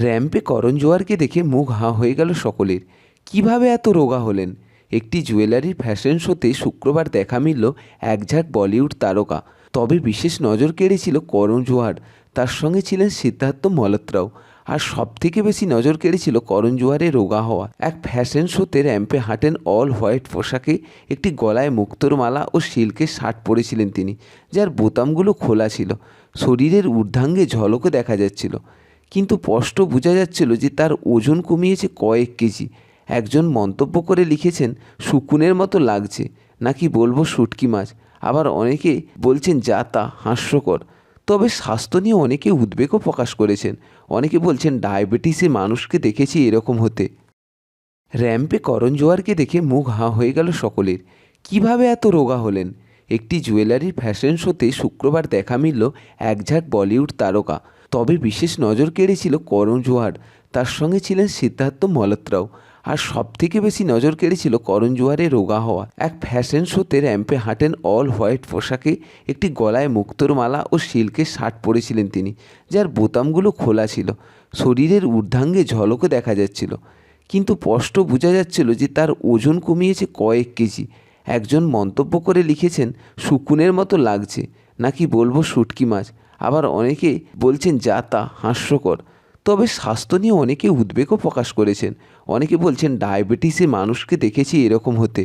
র্যাম্পে করণ জোয়ারকে দেখে মুখ হাঁ হয়ে গেল সকলের। কীভাবে এত রোগা হলেন? একটি জুয়েলারির ফ্যাশন শোতে শুক্রবার দেখা মিলল একঝাঁক বলিউড তারকা। তবে বিশেষ নজর কেড়েছিল করণ জোয়ার তার সঙ্গে ছিলেন সিদ্ধার্থ মলত্রাও। আর সবথেকে বেশি নজর কেড়েছিল করণ জোয়ারের রোগা হওয়া। এক ফ্যাশন শোতে র্যাম্পে হাঁটেন অল হোয়াইট পোশাকে একটি গলায় মুক্তোর মালা ও সিল্কের শার্ট পরেছিলেন তিনি, যার বোতামগুলো খোলা ছিল। শরীরের ঊর্ধ্বাঙ্গে ঝলকও দেখা যাচ্ছিল। কিন্তু স্পষ্ট বোঝা যাচ্ছিল যে তার ওজন কমিয়েছে কয়েক কেজি। একজন মন্তব্য করে লিখেছেন শুকুনের মতো লাগছে, নাকি বলব শুটকি মাছ? আবার অনেকে বলছেন, যা তা, হাস্যকর। তবে স্বাস্থ্য নিয়ে অনেকে উদ্বেগও প্রকাশ করেছেন। অনেকে বলছেন, ডায়াবেটিসে মানুষকে দেখেছি এরকম হতে। র্যাম্পে করণ জোয়ারকে দেখে মুখ হাঁ হয়ে গেল সকলের। কীভাবে এত রোগা হলেন? একটি জুয়েলারির ফ্যাশন শোতে শুক্রবার দেখা মিলল একঝাঁক বলিউড তারকা। তবে বিশেষ নজর কেড়েছিল করণ জোয়ার। তার সঙ্গে ছিলেন সিদ্ধার্থ মলত্রাও। আর সবথেকে বেশি নজর কেড়েছিল করণ জোয়ারের রোগা হওয়া। এক ফ্যাশন শোতে র্যাম্পে হাঁটেন অল হোয়াইট পোশাকে একটি গলায় মুক্তোর মালা ও সিল্কের শার্ট পরেছিলেন তিনি, যার বোতামগুলো খোলা ছিল। শরীরের ঊর্ধ্বাঙ্গে ঝলকও দেখা যাচ্ছিল। কিন্তু স্পষ্ট বোঝা যাচ্ছিল যে তার ওজন কমিয়েছে কয়েক কেজি। একজন মন্তব্য করে লিখেছেন শুকুনের মতো লাগছে। নাকি বলব শুটকি মাছ? আবার অনেকে বলছেন, যা তা হাস্যকর। তবে স্বাস্থ্য নিয়ে অনেকে উদ্বেগও প্রকাশ করেছেন। অনেকে বলছেন, ডায়াবেটিসে মানুষকে দেখেছি এরকম হতে।